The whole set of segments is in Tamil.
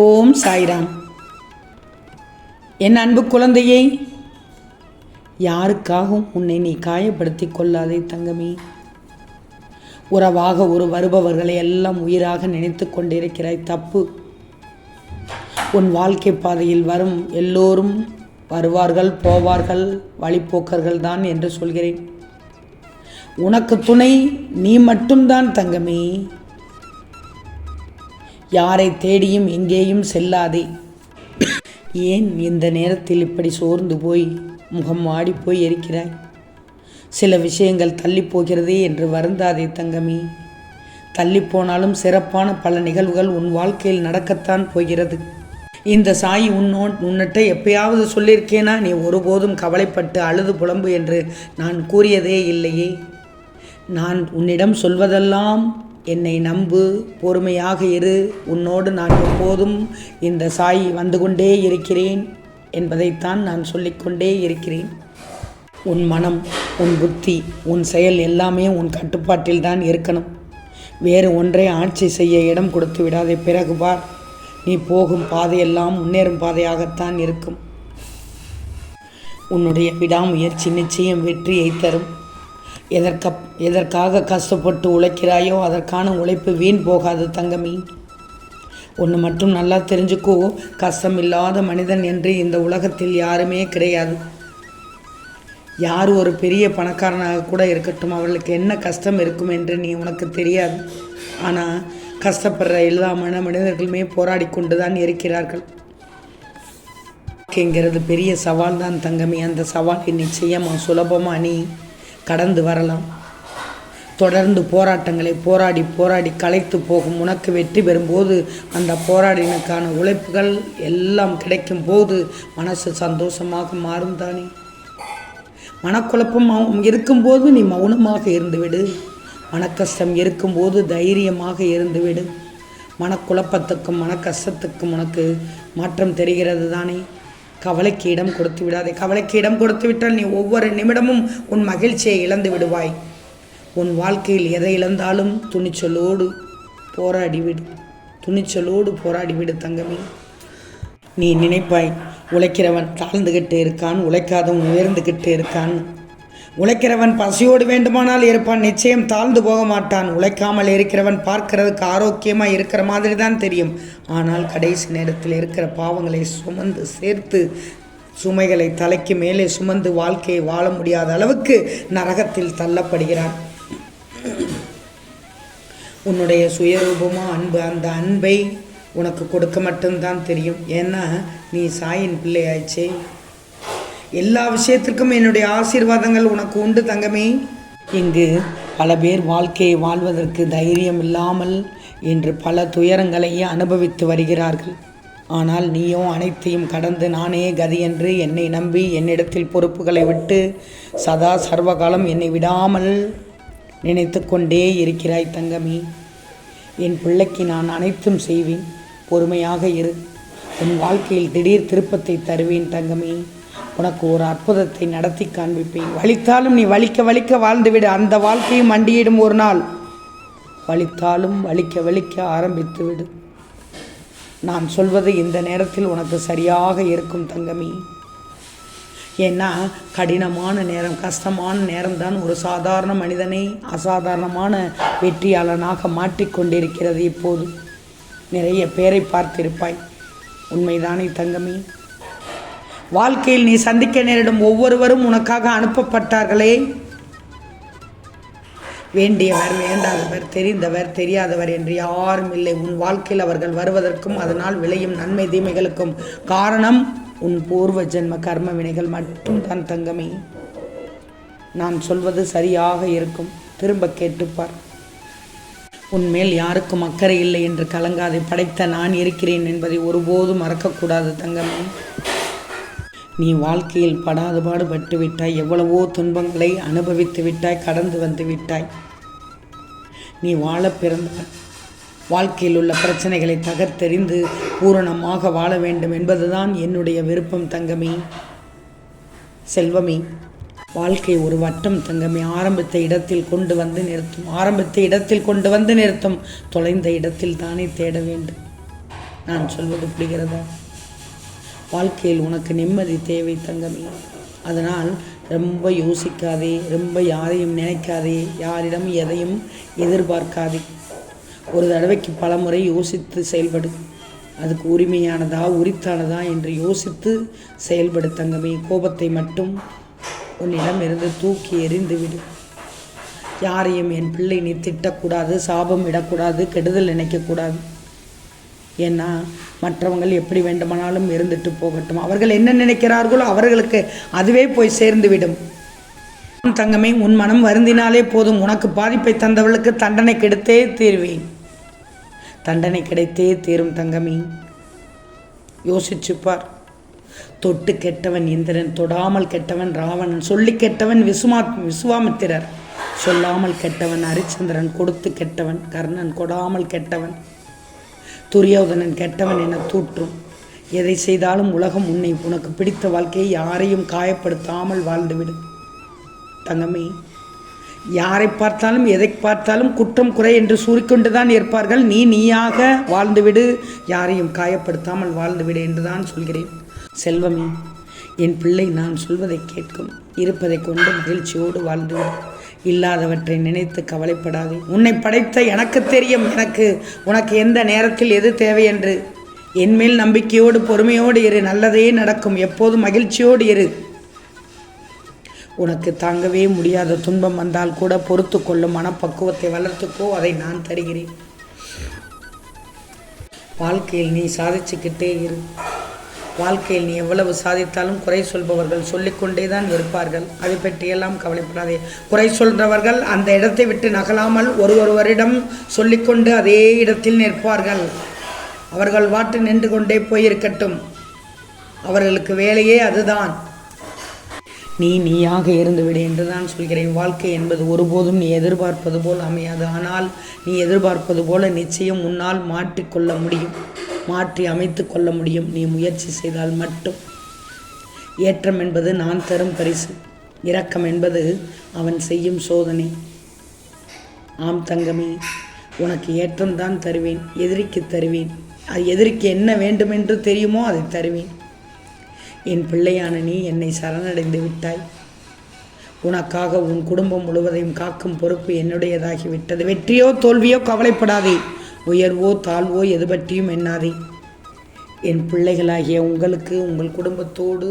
ஓம் சாய்ராம். என் அன்பு குழந்தையை யாருக்காகவும் உன்னை நீ காயப்படுத்தி கொள்ளாதே தங்கமே. உறவாக ஒரு வருபவர்களை எல்லாம் உயிராக நினைத்து கொண்டிருக்கிறாய் தப்பு. உன் வாழ்க்கை பாதையில் வரும் எல்லோரும் வருவார்கள் போவார்கள் வழிப்போக்கர்கள் தான் என்று சொல்கிறேன். உனக்கு துணை நீ மட்டும்தான் தங்கமே. யாரை தேடியும் எங்கேயும் செல்லாதே. ஏன் இந்த நேரத்தில் இப்படி சோர்ந்து போய் முகம் வாடி போய் இருக்கிறாய்? சில விஷயங்கள் தள்ளி போகிறதே என்று வருந்தாதே தங்கமி. தள்ளி போனாலும் சிறப்பான பல நிகழ்வுகள் உன் வாழ்க்கையில் நடக்கத்தான் போகிறது. இந்த சாய் உன்னோ உன்னிட்ட எப்பயாவது சொல்லியிருக்கேனா? நீ ஒருபோதும் கவலைப்பட்டு அழுது புலம்பு என்று நான் கூறியதே இல்லையே. நான் உன்னிடம் சொல்வதெல்லாம் என்னை நம்பு பொறுமையாக இரு. உன்னோடு நான் எப்போதும் இந்த சாய் வந்து கொண்டே இருக்கிறேன் என்பதைத்தான் நான் சொல்லிக்கொண்டே இருக்கிறேன். உன் மனம் உன் புத்தி உன் செயல் எல்லாமே உன் கட்டுப்பாட்டில் தான் இருக்கணும். வேறு ஒன்றை ஆட்சி செய்ய இடம் கொடுத்து விடாதே பிறகு பார். நீ போகும் பாதையெல்லாம் முன்னேறும் பாதையாகத்தான் இருக்கும். உன்னுடைய விடாமுயற்சி நிச்சயம் வெற்றியை தரும். எதற்க எதற்காக கஷ்டப்பட்டு உழைக்கிறாயோ அதற்கான உழைப்பு வீண் போகாது தங்கமி. ஒன்று மட்டும் நல்லா தெரிஞ்சுக்கோ கஷ்டம் இல்லாத மனிதன் என்று இந்த உலகத்தில் யாருமே கிடையாது. யார் ஒரு பெரிய பணக்காரனாக கூட இருக்கட்டும் அவர்களுக்கு என்ன கஷ்டம் இருக்கும் என்று நீ உனக்கு தெரியாது. ஆனால் கஷ்டப்படுற எல்லா மன மனிதர்களுமே போராடி கொண்டு தான் இருக்கிறார்கள். வாழ்க்கைங்கிறது பெரிய சவால் தான் தங்கமி அந்த சவாலை நிச்சயமாக சுலபமாக நீ கடந்து வரலாம். தொடர்ந்து போராட்டங்களை போராடி போராடி களைத்து போகும் உனக்கு வெற்றி பெறும்போது அந்த போராடினுக்கான உழைப்புகள் எல்லாம் கிடைக்கும் போது மனசு சந்தோஷமாக மாறும் தானே. மனக்குழப்பம் இருக்கும்போது நீ மௌனமாக இருந்துவிடு. மனக்கஷ்டம் இருக்கும்போது தைரியமாக இருந்துவிடு. மனக்குழப்பத்துக்கும் மனக்கஷ்டத்துக்கும் உனக்கு மாற்றம் தெரிகிறது தானே. கவலைக்கு இடம் கொடுத்து விடாதே. கவலைக்கு இடம் கொடுத்து விட்டால் நீ ஒவ்வொரு நிமிடமும் உன் மகிழ்ச்சியை இழந்து விடுவாய். உன் வாழ்க்கையில் எதை இழந்தாலும் துணிச்சலோடு போராடிவிடு துணிச்சலோடு போராடிவிடு தங்கமே. நீ நினைப்பாய் உழைக்கிறவன் தாழ்ந்துகிட்டு இருக்கான் உழைக்காதவன் உயர்ந்துகிட்டு இருக்கான். உழைக்கிறவன் பசியோடு வேண்டுமானால் இருப்பான் நிச்சயம் தாழ்ந்து போக மாட்டான். உழைக்காமல் இருக்கிறவன் பார்க்கிறதுக்கு ஆரோக்கியமாக இருக்கிற மாதிரி தான் தெரியும். ஆனால் கடைசி நேரத்தில் இருக்கிற பாவங்களை சுமந்து சேர்த்து சுமைகளை தலைக்கு மேலே சுமந்து வாழ்க்கையை வாழ முடியாத அளவுக்கு நரகத்தில் தள்ளப்படுகிறான். உன்னுடைய சுயரூபமோ அன்பு அந்த அன்பை உனக்கு கொடுக்க மட்டும்தான் தெரியும். ஏன்னா நீ சாயின் பிள்ளையாச்சே எல்லா விஷயத்திற்கும் என்னுடைய ஆசீர்வாதங்கள் உனக்கு உண்டு தங்கமே. இங்கு பல பேர் வாழ்க்கையை வாழ்வதற்கு தைரியம் இல்லாமல் இன்று பல துயரங்களையே அனுபவித்து வருகிறார்கள். ஆனால் நீயோ அனைத்தையும் கடந்து நானே கதி என்று என்னை நம்பி என்னிடத்தில் பொறுப்புகளை விட்டு சதா சர்வகாலம் என்னை விடாமல் நினைத்து கொண்டே இருக்கிறாய் தங்கமி. என் பிள்ளைக்கு நான் அனைத்தும் செய்வேன். பொறுமையாக இரு. உன் வாழ்க்கையில் திடீர் திருப்பத்தை தருவேன் தங்கமி. உனக்கு ஒரு அற்புதத்தை நடத்தி காண்பிப்பேன். வலித்தாலும் நீ வலிக்க வலிக்க வாழ்ந்துவிடு. அந்த வாழ்க்கையும் மண்டியிடும் ஒரு நாள். வலித்தாலும் வலிக்க வலிக்க ஆரம்பித்து விடு நான் சொல்வது இந்த நேரத்தில் உனக்கு சரியாக இருக்கும் தங்கமி. ஏன்னா கடினமான நேரம் கஷ்டமான நேரம்தான் ஒரு சாதாரண மனிதனை அசாதாரணமான வெற்றியாளனாக மாற்றிக்கொண்டிருக்கிறது இப்போது. நிறைய பேரை பார்த்திருப்பாய். உண்மைதானே தங்கமி? வாழ்க்கையில் நீ சந்திக்க நேரிடும் ஒவ்வொருவரும் உனக்காக அனுப்பப்பட்டார்களே. வேண்டியவர் வேண்டாதவர் தெரிந்தவர் தெரியாதவர் என்று யாரும் இல்லை. உன் வாழ்க்கையில் அவர்கள் வருவதற்கும் அதனால் விளையும் நன்மை தீமைகளுக்கும் காரணம் உன் பூர்வ ஜென்ம கர்ம வினைகள் மட்டும்தான் தங்கமே. நான் சொல்வது சரியாக இருக்கும். திரும்ப கேட்டுப்பார். உன்மேல் யாருக்கும் அக்கறை இல்லை என்று கலங்காதை. படைத்த நான் இருக்கிறேன் என்பதை ஒருபோதும் மறக்கக்கூடாது தங்கமே. நீ வாழ்க்கையில் படாது பாடுபட்டு விட்டாய். எவ்வளவோ துன்பங்களை அனுபவித்து விட்டாய் கடந்து வந்து விட்டாய். நீ வாழ பிறந்த வாழ்க்கையில் உள்ள பிரச்சனைகளை தகர்த்தெறிந்து பூரணமாக வாழ வேண்டும் என்பதுதான் என்னுடைய விருப்பம் தங்கமே. செல்வமே வாழ்க்கை ஒரு வட்டம் தங்கமே. ஆரம்பித்த இடத்தில் கொண்டு வந்து நிறுத்தும். ஆரம்பித்த இடத்தில் கொண்டு வந்து நிறுத்தும். தொலைந்த இடத்தில் தானே தேட வேண்டும். நான் சொல்வது புரிகிறதா? வாழ்க்கையில் உனக்கு நிம்மதி தேவை தங்கமே அதனால் ரொம்ப யோசிக்காதே ரொம்ப யாரையும் நினைக்காதே யாரிடம் எதையும் எதிர்பார்க்காதே. ஒரு தடவைக்கு பல முறை யோசித்து செயல்படு. அதுக்கு உரிமையானதா உரித்தானதா என்று யோசித்து செயல்படு தங்கமே. கோபத்தை மட்டும் உன்னிடம் இருந்து தூக்கி எறிந்துவிடு யாரையும் என் பிள்ளை நீ திட்டக்கூடாது சாபம் இடக்கூடாது கெடுதல் நினைக்கக்கூடாது. ஏன்னா மற்றவங்கள் எப்படி வேண்டுமானாலும் இருந்துட்டு போகட்டும். அவர்கள் என்ன நினைக்கிறார்களோ அவர்களுக்கு அதுவே போய் சேர்ந்துவிடும். தங்கமே உன் மனம் வருந்தினாலே போதும். உனக்கு பாதிப்பை தந்தவளுக்கு தண்டனை கிடைத்தே தீர்வேன். தண்டனை கிடைத்தே தீரும் தங்கமே. யோசிச்சுப்பார். தொட்டு கெட்டவன் இந்திரன் தொடாமல் கெட்டவன் ராவணன் சொல்லி கெட்டவன் விசுமா விசுவாமித்திரர். சொல்லாமல் கெட்டவன் ஹரிச்சந்திரன் கொடுத்து கெட்டவன் கர்ணன் கொடாமல் கெட்டவன். துரியோதனன் கெட்டவன் என தூற்றும். எதை செய்தாலும் உலகம் உன்னை உனக்கு பிடித்த வாழ்க்கையை யாரையும் காயப்படுத்தாமல் வாழ்ந்துவிடு தங்கமே யாரை பார்த்தாலும் எதை பார்த்தாலும் குற்றம் குறை என்று சூறிக்கொண்டுதான் இருப்பார்கள். நீ நீயாக வாழ்ந்துவிடு யாரையும் காயப்படுத்தாமல் வாழ்ந்துவிடு என்றுதான் சொல்கிறேன். செல்வமே என் பிள்ளை நான் சொல்வதை கேட்கும். இருப்பதை கொண்டு மகிழ்ச்சியோடு வாழ்ந்துவிடு. இல்லாதவற்றை நினைத்து கவலைப்படாதே. உன்னை படைத்த எனக்கு தெரியும் எனக்கு உனக்கு எந்த நேரத்தில் எது தேவை என்று. என்மேல் நம்பிக்கையோடு பொறுமையோடு இரு நல்லதே நடக்கும் எப்போதும் மகிழ்ச்சியோடு இரு. உனக்கு தாங்கவே முடியாத துன்பம் வந்தால் கூட பொறுத்து கொள்ளும் மனப்பக்குவத்தை வளர்த்துக்கோ அதை நான் தருகிறேன். வாழ்க்கையில் நீ சாதிச்சுக்கிட்டே இரு. வாழ்க்கையில் நீ எவ்வளவு சாதித்தாலும் குறை சொல்பவர்கள் சொல்லிக்கொண்டே தான் இருப்பார்கள். அதை பற்றியெல்லாம் கவலைப்படாதே. குறை சொல்றவர்கள் அந்த இடத்தை விட்டு நகலாமல் ஒரு ஒருவரிடம் சொல்லிக்கொண்டு அதே இடத்தில் நிற்பார்கள். அவர்கள் வாட்டு நின்று கொண்டே போயிருக்கட்டும். அவர்களுக்கு வேலையே அதுதான். நீ நீயாக இருந்துவிடு என்று தான் சொல்கிறேன். வாழ்க்கை என்பது ஒருபோதும் நீ எதிர்பார்ப்பது போல் அமையாது. ஆனால் நீ எதிர்பார்ப்பது போல நிச்சயம் உன்னால் மாற்றிக்கொள்ள முடியும். மாற்றி அமைத்து கொள்ள முடியும். நீ முயற்சி செய்தால் மட்டும். ஏற்றம் என்பது நான் தரும் பரிசு. இரக்கம் என்பது அவன் செய்யும் சோதனை. ஆம் தங்கமே உனக்கு ஏற்றம் தான் தருவேன். எதிரிக்கு தருவேன். அது எதிரிக்கு என்ன வேண்டுமென்று தெரியுமோ அதை தருவேன். என் பிள்ளையான நீ என்னை சரணடைந்து விட்டாய். உனக்காக உன் குடும்பம் முழுவதையும் காக்கும் பொறுப்பு என்னுடையதாகி விட்டது வெற்றியோ தோல்வியோ கவலைப்படாதே. உயர்வோ தாழ்வோ எது பற்றியும் எண்ணாதே. என் பிள்ளைகளாகிய உங்களுக்கு உங்கள் குடும்பத்தோடு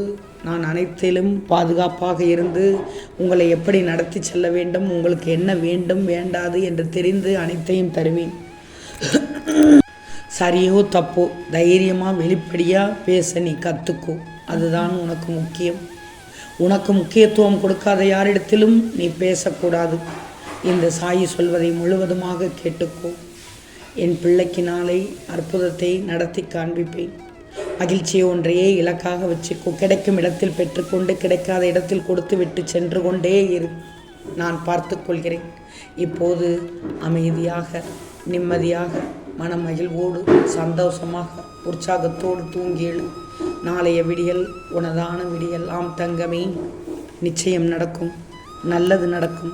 நான் அனைத்திலும் பாதுகாப்பாக இருந்து உங்களை எப்படி நடத்தி செல்ல வேண்டும் உங்களுக்கு என்ன வேண்டும் வேண்டாது என்று தெரிந்து அனைத்தையும் தருவேன். சரியோ தப்போ தைரியமாக வெளிப்படியாக பேச நீ கற்றுக்கோ அதுதான் உனக்கு முக்கியம். உனக்கு முக்கியத்துவம் கொடுக்காத யாரிடத்திலும் நீ பேசக்கூடாது. இந்த சாயி சொல்வதை முழுவதுமாக கேட்டுக்கோ. என் பிள்ளைக்கு நாளை அற்புதத்தை நடத்தி காண்பிப்பேன். மகிழ்ச்சியை ஒன்றையே இலக்காக வச்சு கிடைக்கும் இடத்தில் பெற்றுக்கொண்டு கிடைக்காத இடத்தில் கொடுத்து விட்டு சென்று கொண்டே இரு. நான் பார்த்து கொள்கிறேன். இப்போது அமைதியாக நிம்மதியாக மனமகிழ்வோடு சந்தோஷமாக உற்சாகத்தோடு தூங்கி எழு. நாளைய விடியல் உனதான விடியல். ஆம் தங்கமே நிச்சயம் நடக்கும். நல்லது நடக்கும்.